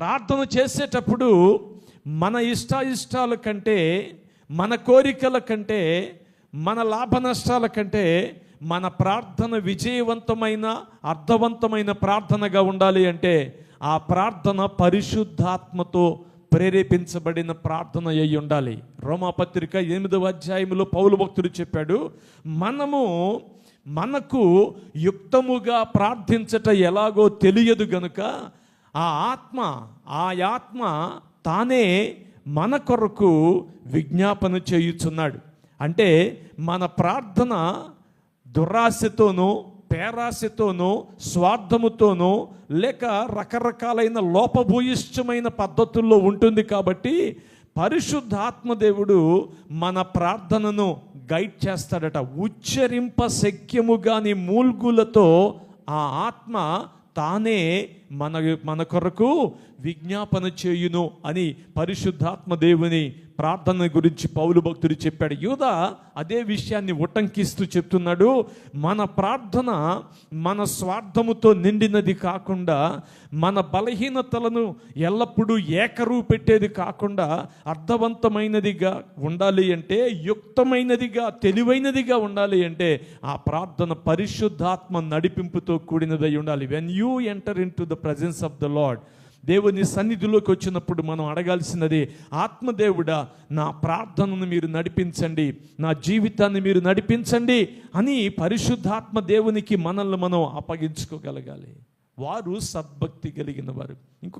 ప్రార్థన చేసేటప్పుడు మన ఇష్టాయిష్టాల కంటే మన కోరికల కంటే మన లాభ నష్టాల కంటే మన ప్రార్థన విజయవంతమైన అర్థవంతమైన ప్రార్థనగా ఉండాలి అంటే ఆ ప్రార్థన పరిశుద్ధాత్మతో ప్రేరేపించబడిన ప్రార్థన అయి ఉండాలి. రోమాపత్రిక ఎనిమిదవ అధ్యాయంలో పౌలు భక్తుడు చెప్పాడు మనము మనకు యుక్తముగా ప్రార్థించట ఎలాగో తెలియదు గనుక ఆ ఆత్మ ఆ ఆత్మ తానే మన కొరకు విజ్ఞాపన చేయుచున్నాడు. అంటే మన ప్రార్థన దురాశతోనూ పేరాశతోనూ స్వార్థముతోనూ లేక రకరకాలైన లోపభూయిష్టమైన పద్ధతుల్లో ఉంటుంది కాబట్టి పరిశుద్ధాత్మదేవుడు మన ప్రార్థనను గైడ్ చేస్తాడట. ఉచ్చరింప శక్యము కాని మూల్గులతో ఆ ఆత్మ తానే మన మన కొరకు విజ్ఞాపన చేయును అని పరిశుద్ధాత్మ దేవుని ప్రార్థన గురించి పౌలు భక్తుడు చెప్పాడు. యూద అదే విషయాన్ని ఉటంకిస్తూ చెప్తున్నాడు. మన ప్రార్థన మన స్వార్థముతో నిండినది కాకుండా మన బలహీనతలను ఎల్లప్పుడూ ఏకరువు పెట్టేది కాకుండా అర్థవంతమైనదిగా ఉండాలి అంటే యుక్తమైనదిగా తెలివైనదిగా ఉండాలి అంటే ఆ ప్రార్థన పరిశుద్ధాత్మ నడిపింపుతో కూడినదై ఉండాలి. When you enter into the presence of the Lord దేవుని సన్నిధిలోకి వచ్చినప్పుడు మనం అడగాల్సినది ఆత్మదేవుడా నా ప్రార్థనను మీరు నడిపించండి నా జీవితాన్ని మీరు నడిపించండి అని పరిశుద్ధాత్మ దేవునికి మనల్ని మనం అప్పగించుకోగలగాలి. వారు సద్భక్తి కలిగిన వారు. ఇంకొక